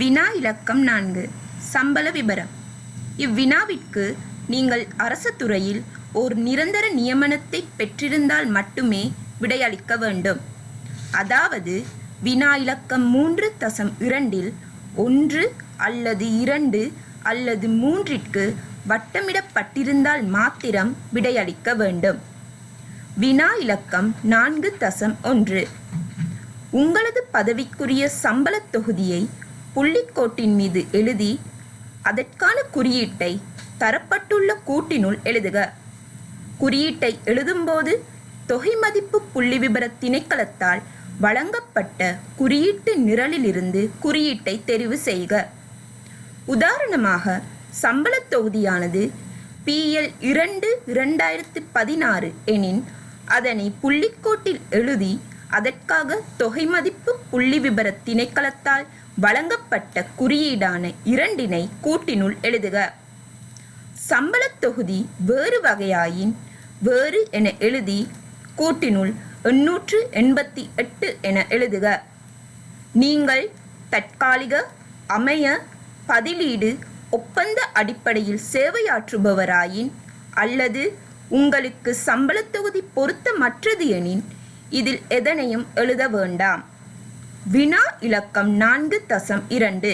வினா இலக்கம் நான்கு. சம்பள விபரம். இவ்வினாவிற்கு நீங்கள் அரசு துறையில் ஓர் நிரந்தர நியமனத்தை பெற்றிருந்தால் மட்டுமே விடையளிக்க வேண்டும். அதாவது வினா இலக்கம் மூன்று தசம் இரண்டில் ஒன்று அல்லது இரண்டு அல்லது மூன்றிற்கு வட்டமிடப்பட்டிருந்தால் மாத்திரம் விடையளிக்க வேண்டும். வினா இலக்கம் நான்கு தசம் ஒன்று. உங்களது பதவிக்குரிய சம்பளத் தொகுதியை புள்ளிக்கோட்டின் மீது எழுதி அதற்கான குறியீட்டை தரப்பட்டுள்ள கூட்டினுள் எழுதுக. குறியீட்டை எழுதும்போது தொகை மதிப்பு புள்ளி விபர திணைக்களத்தால் வழங்கப்பட்ட குறியீட்டு நிரலிலிருந்து குறியீட்டை தெரிவு செய்க. உதாரணமாக சம்பளத் தொகுதியானது பிஎல் இரண்டு இரண்டாயிரத்து பதினாறு எனின் அதனை புள்ளிக்கோட்டில் எழுதி அதற்காக தொகை மதிப்பு புள்ளி விபர திணைக்களத்தால் வழங்கப்பட்ட குறியீடான இரண்டினை கூட்டினுள் எழுதுக. சம்பளத் தொகுதி வேறு வகையாயின் வேறு என எழுதி கூட்டினுள் எண்ணூற்று எண்பத்தி எட்டு என எழுதுக. நீங்கள் தற்காலிக அமைய பதிலீடு ஒப்பந்த அடிப்படையில் சேவையாற்றுபவராயின் அல்லது உங்களுக்கு சம்பளத் தொகுதி பொருத்தமற்றது எனின் இதில் எதனையும் எழுத வேண்டாம். வினா இலக்கம் நான்கு தசம் இரண்டு.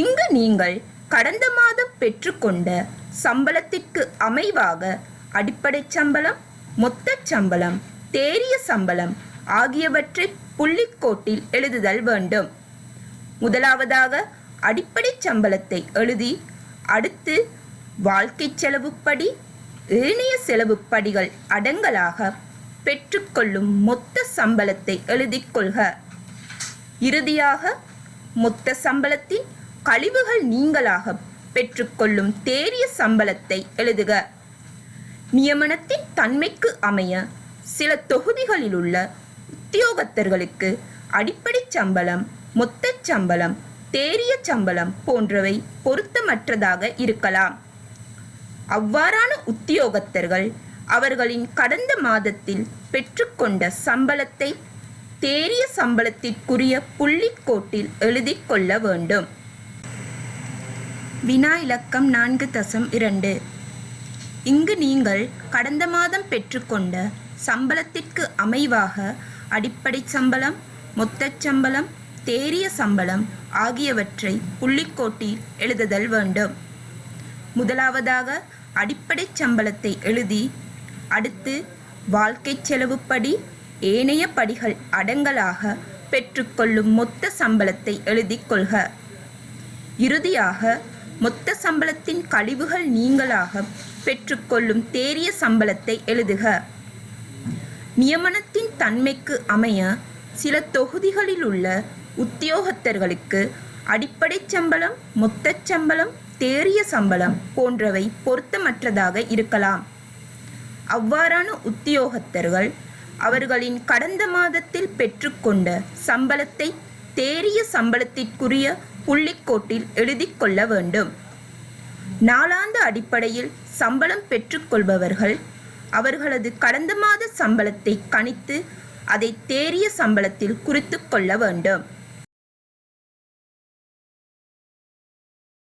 இங்கு நீங்கள் கடந்த மாதம் பெற்றுக்கொண்ட சம்பளத்திற்கு அமைவாக அடிப்படை சம்பளம் மொத்த சம்பளம் தேறிய சம்பளம் ஆகியவற்றை புள்ளிக்கோட்டில் எழுதுதல் வேண்டும். முதலாவதாக அடிப்படை சம்பளத்தை எழுதி அடுத்து வாழ்க்கை செலவுப்படி ஏனைய செலவுப்படிகள் அடங்கலாக பெற்றுக்கொள்ளும் மொத்த சம்பளத்தை எழுதிக் கொள்க. இறுதியாக மொத்த சம்பளத்தின் கழிவுகள் நீங்களாக பெற்றுக்கொள்ளும் தேறிய சம்பளத்தை எழுதுக. நியமனத்தின் தன்மைக்கு அமைய சில தொகுதிகளில் உள்ள உத்தியோகத்தர்களுக்கு அடிப்படை சம்பளம் மொத்த சம்பளம் தேறிய சம்பளம் போன்றவை பொருத்தமற்றதாக இருக்கலாம். அவ்வாறான உத்தியோகத்தர்கள் அவர்களின் கடந்த மாதத்தில் பெற்றுக்கொண்ட சம்பளத்தை தேறிய சம்பளத்திற்குரிய புள்ளிக்கோட்டில் எழுதி கொள்ள வேண்டும். வினா இலக்கம் நான்கு தசம் இரண்டு. இங்கு நீங்கள் கடந்த மாதம் பெற்றுக்கொண்ட சம்பளத்திற்கு அமைவாக அடிப்படை சம்பளம் மொத்தச் சம்பளம் தேறிய சம்பளம் ஆகியவற்றை புள்ளிக்கோட்டில் எழுதுதல் வேண்டும். முதலாவதாக அடிப்படை சம்பளத்தை எழுதி அடுத்து வாழ்க்கை செலவுப்படி ஏனைய படிகள் அடங்கலாக பெற்றுக்கொள்ளும் மொத்த சம்பளத்தை எழுதி கொள்க. இறுதியாக மொத்த சம்பளத்தின் கழிவுகள் நீங்களாக பெற்றுக்கொள்ளும் தேறிய சம்பளத்தை எழுதுக. நியமனத்தின் தன்மைக்கு அமைய சில தொகுதிகளில் உள்ள உத்தியோகத்தர்களுக்கு அடிப்படை சம்பளம் மொத்தச் சம்பளம் தேறிய சம்பளம் போன்றவை பொருத்தமற்றதாக இருக்கலாம். அவ்வாறான உத்தியோகத்தர்கள் அவர்களின் கடந்த மாதத்தில் பெற்றுக்கொண்ட சம்பளத்தை தேறிய சம்பளத்திற்குரிய புள்ளிக்கோட்டில் எழுதி கொள்ள வேண்டும். நாளாந்த அடிப்படையில் சம்பளம் பெற்றுக்கொள்பவர்கள் அவர்களது கடந்த மாத சம்பளத்தை கணித்து அதை தேறிய சம்பளத்தில் குறித்து கொள்ள வேண்டும்.